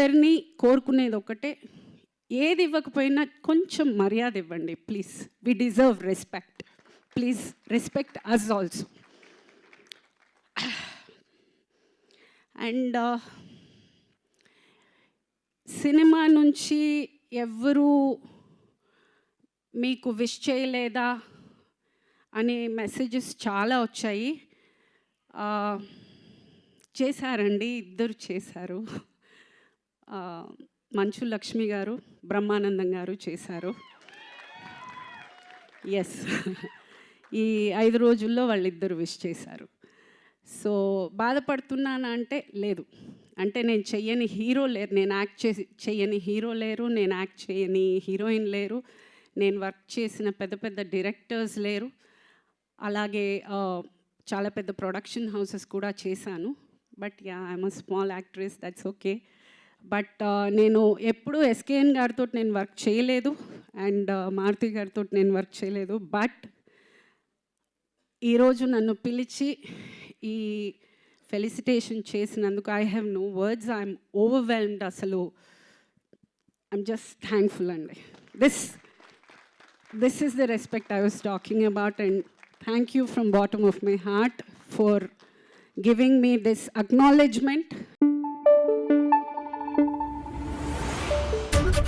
అందరినీ కోరుకునేది ఒకటే ఏది ఇవ్వకపోయినా కొంచెం మర్యాద ఇవ్వండి please we deserve respect please respect us also and cinema నుంచి ఎవ్వరూ మీకు విష్ చేయలేదా అనే మెసేజెస్ చాలా వచ్చాయి. Uh, చేశారండి ఇద్దరు చేశారు. మంచు లక్ష్మి గారు బ్రహ్మానందం గారు చేశారు. ఎస్ ఈ ఐదు రోజుల్లో వాళ్ళిద్దరు విష్ చేశారు. సో బాధపడుతున్నానా అంటే లేదు. అంటే నేను చెయ్యని హీరో లేరు నేను యాక్ట్ చేసి చెయ్యని హీరో లేరు నేను యాక్ట్ చేయని హీరోయిన్ లేరు నేను వర్క్ చేసిన పెద్ద పెద్ద డైరెక్టర్స్ లేరు. అలాగే చాలా పెద్ద ప్రొడక్షన్ హౌసెస్ కూడా చేశాను. But ya I'm a small actress that's okay but నేను ఎప్పుడూ ఎస్కేఎన్ గారితో నేను వర్క్ చేయలేదు అండ్ మారుతి గారితో నేను వర్క్ చేయలేదు. బట్ ఈరోజు నన్ను పిలిచి ఈ ఫెలిసిటేషన్ చేసినందుకు I have no words. I'm overwhelmed అసలు. ఐమ్ జస్ట్ థ్యాంక్ఫుల్ అండి. This this is the respect I was talking about and thank you from bottom of my heart for giving me this acknowledgement